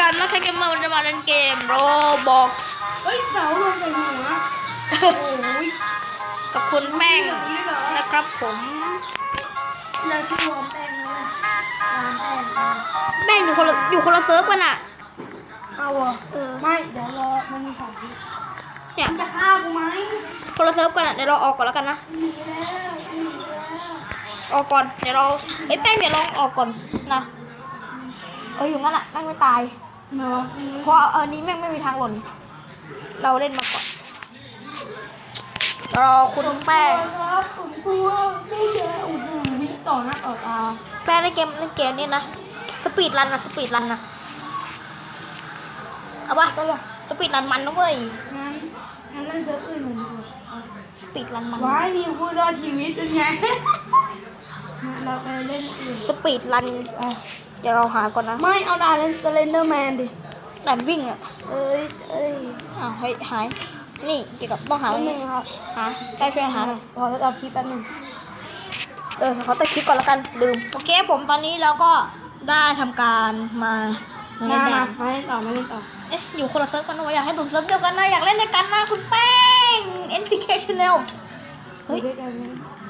ล่นเกม Roblox เฮ้ยเสาลงใส่หัวโอ้ยกับคุณแป้งนี่เหรอนะครับผมเราชื่อวอมแป้งนะวอมแป้งแป้งอยู่คนละอยู่คนละเซิร์ฟกันอะเอาเหรอเออไม่เดี๋ยวรอมันมีสองทีเนี่ยมันจะฆ่ากูไหมคนละเซิร์ฟกันอะเดี๋ยวเราออกก่อนแล้วกันนะหนีแล้วหนีแล้วออกก่อนเดี๋ยวเราไอ้ยแป้งเดี๋ยวลองออกก่อนนะเอออยู่งั้นอะแม่งไม่ตาย เนาะเพราะเอาอันนี้แม่งไม่มีทางหล่น เราเล่นมาก่อนรอคุณแป้งครับผมกลัวไม่เจออุดหนุนนี่ต่อหน้าต่อตาแป้งเล่นเกมเล่นเกมนี่นะ สปีดรันนะสปีดรันนะเอาปะก็เลยสปีดรันมันนะเว้ยงั้นงั้นเล่นเซิร์ฟอื่นเหมือนเดิมสปีดรันมันว้ายมีผู้รอดชีวิตเป็นไง เราไปเล่นอื่นสปีดรันอะเดี๋ยวเราหาก่อนนะไม่เอาดาเล่นเล่นเดอร์แมนดิด่านวิ่งอะเอ้ยเอ้ยอ้าวเฮ้ยหายนี่เกี่ยวกับต้องหาแป๊บไว้นึนี่งครับหาได้ช่วยหาหน่อยขอตัดคลิปแป๊บนึงเออเขาตัดคลิปก่อนแล้วกันลืมโอเคผมตอนนี้เราก็ได้ทำการมามาเล่นมาด่านมาเล่นต่อมาเล่นต่อเอ๊ะอยู่คนละเซิร์ฟกันนะวะอยากให้ดูเซิร์ฟเดียวกันนะอยากเล่นด้วยกันนะคุณแป้ง NPK Channel เฮ้ยด้วยกันไหม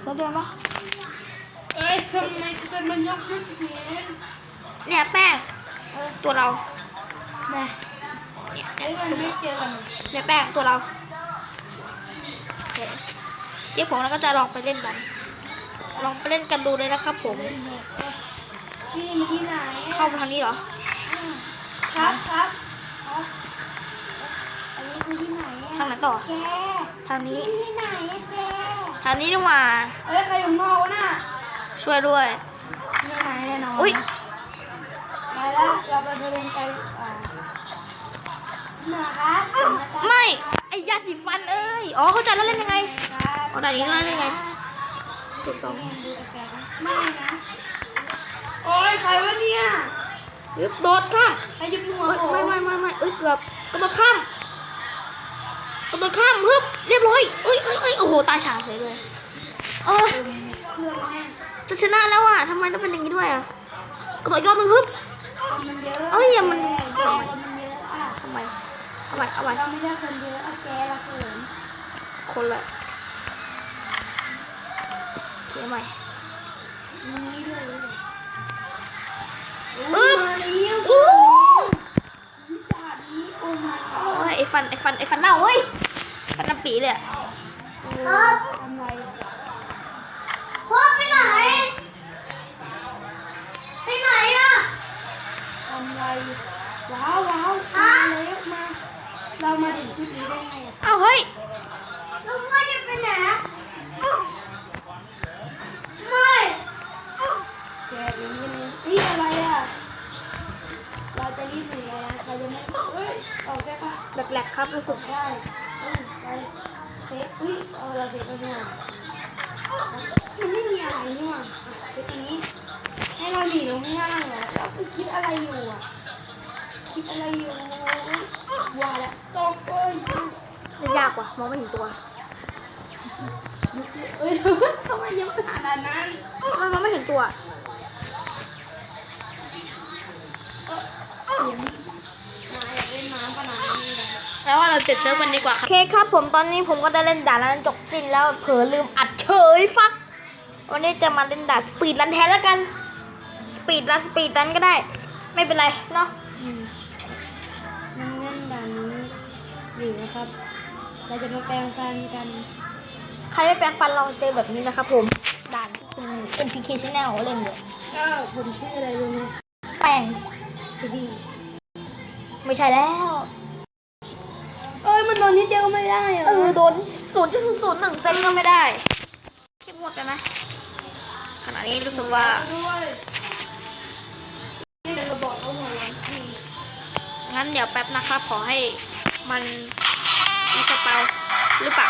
เซิร์ฟเดียวปะ เอ้ยทำไมเป็นมันยกขึ้นเขียนเนี่ยแป้งเออตัวเรานะเนี่ยเอ้ยมันไม่เจอกันเนี่ยแป้งตัวเราโอเคเจ๊ผมแล้วก็จะลองไปเล่นกัน ลองไปเล่นกันดูเลยนะครับผมที่นี่ที่ไหนเข้ามาทางนี้เหรอครับครับครับอันนี้คือที่ไหนทางไหนต่อแกทางนี้ที่ไหนแกทางนี้ดีกว่าเอ้ยใครอยู่นอกวะน่ะ ช่วยด้วยที่ไหนแน่นอนอุ้ยไปแล้วเราไปเดินไปอ่ามาครับไม่ ไอ้ยาสีฟันเอ้ย อ๋อ เข้าใจแล้วเล่นยังไงอ๋อแต่นี้เล่นยังไงจุดสองไม่นะ โอ้ยใครวะเนี่ยยึบโดดข้ามใครจะหัวเอ้ยผมไม่ไม่ไม่ไม่เอ้ยเกือบกระโดดข้ามกระโดดข้ามฮึบเรียบร้อยเอ้ยเอ้ยเอ้ยโอ้โห ตาฉาดเลยเลยเออเครื่องแม่ง จะชนะแล้วอะทำไมต้องเป็นอย่างนี้ด้วยอะกระโดดอีกรอบนึงฮึบมันเยอะเอ้ยอย่ามันมันเยอะอะทำไมเอาไว้เอาไว้เราไม่ได้คนเยอะเอาแกละเขินคนละโอเคใหม่นี่ด้วยเลยอึ๊บมาเลยอู้ดานี้โอ้ my โอ้ god ยไอ้ฟันไอ้ฟันไอ้ฟันเน่าเฮ้ยฟันน้ำปีเลยอะ ทำไร พ่อไปไหน ไปไหนอะ ทำไร ว้าวว้าวมาแล้วมา เรามาถึงที่นี้ได้ไงอะเอ้าเฮ้ยลุงไม่ได้ไปไหนไม่แกอย่างนี้เลยนี่อะไรอะ เราจะรีบหนีไงนะเราจะไม่เฮ้ยออกได้ปะแหลกๆครับรู้สึกได้เฮ้ยไปเทปอุ้ยเอาเราเทปไปเนี่ยมันไม่มีอะไรนี่หว่าเทปนี้ให้เราหนีลงข้างล่างเหรอเราคือคิดอะไรอยู่อะคิด อะไรอยู่ว่าแล้วตกเอ้ยมันยากว่ะมองไม่เห็นตัวเอ้ยทำไมยังขนาดนั้นมันมองไม่เห็นตัวเสียงมาอยากเล่นน้ำขนาดนี้เลยแล้วว่าเราเจ็ดเซิร์ฟกันดีกว่าครับโอเคครับผมตอนนี้ผมก็ได้เล่นด่านแล้วจบสิ้นแล้วเผลอลืมอัดเฉยฟัก วันนี้จะมาเล่นด่านสปีดรันแทนแล้วกัน สปีดรันสปีดรันก็ได้ ไม่เป็นไรเนาะ อยู่นะครับ เราจะมาแปลงฟันกัน ใครไม่แปรงฟันลองเจอแบบนี้นะครับ ผมด่านที่คุณ NPK Channel เล่นเลยก็ผมชื่ออะไรรู้ไหมแป้งคือดีไม่ใช่แล้ว เอ้ยมันโดนนิดเดียวไม่ได้เหรอเออโดนศูนย์จุดศูนย์หนึ่งเซนก็ไม่ได้เข้มงวดกันไหมขณะนี้รู้สึกว่าด้วยนี่เป็นระบบเอาหัวร้อนทีงั้นเดี๋ยวแป๊บนะครับขอให้ มันมีะเปาหรือเปล่า